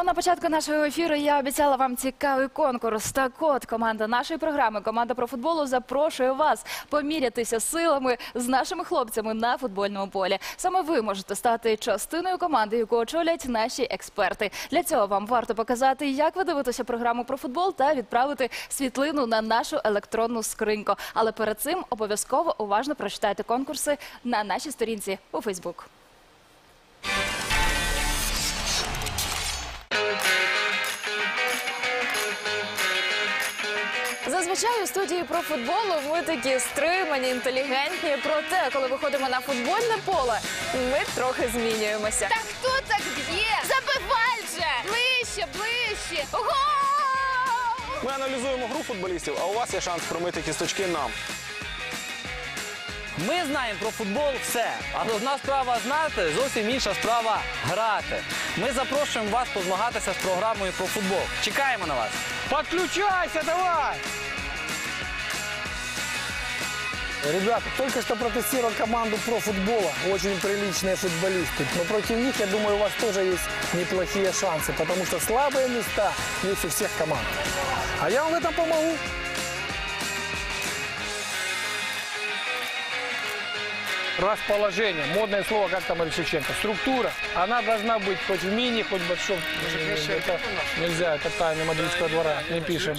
а на початку нашого ефіру я обіцяла вам цікавий конкурс. Так от команда нашої програми, команда про футболу, запрошує вас помірятися силами з нашими хлопцями на футбольному полі. Саме ви можете стати частиною команди, яку очолять наші експерти. Для цього вам варто показати, як ви дивитеся програму про футбол та відправити світлину на нашу електронну скриньку. Але перед цим обов'язково уважно прочитайте конкурси на нашій сторінці у Фейсбук. Зазвичай у студії про футболу ми такі стримані, інтелігентні. Проте, коли виходимо на футбольне поле, ми трохи змінюємося. Та хто так б'є? Забивай же! Ближче, ближче! Гол! Ми аналізуємо гру футболістів, а у вас є шанс промити кісточки нам. Ми знаємо про футбол все, але одна справа знати, зовсім інша справа грати. Ми запрошуємо вас позмагатися з програмою про футбол. Чекаємо на вас. Подключайся, давай! Ребята, только что протестировал команду про футбола. Очень приличные футболисты. Но против них, я думаю, у вас тоже есть неплохие шансы, потому что слабые места есть у всех команд. А я вам в этом помогу. Расположение. Модное слово, как там Шевченко. Структура. Она должна быть хоть в мини, хоть в большом. Это нельзя, это тайна мадридского двора. Не пишем.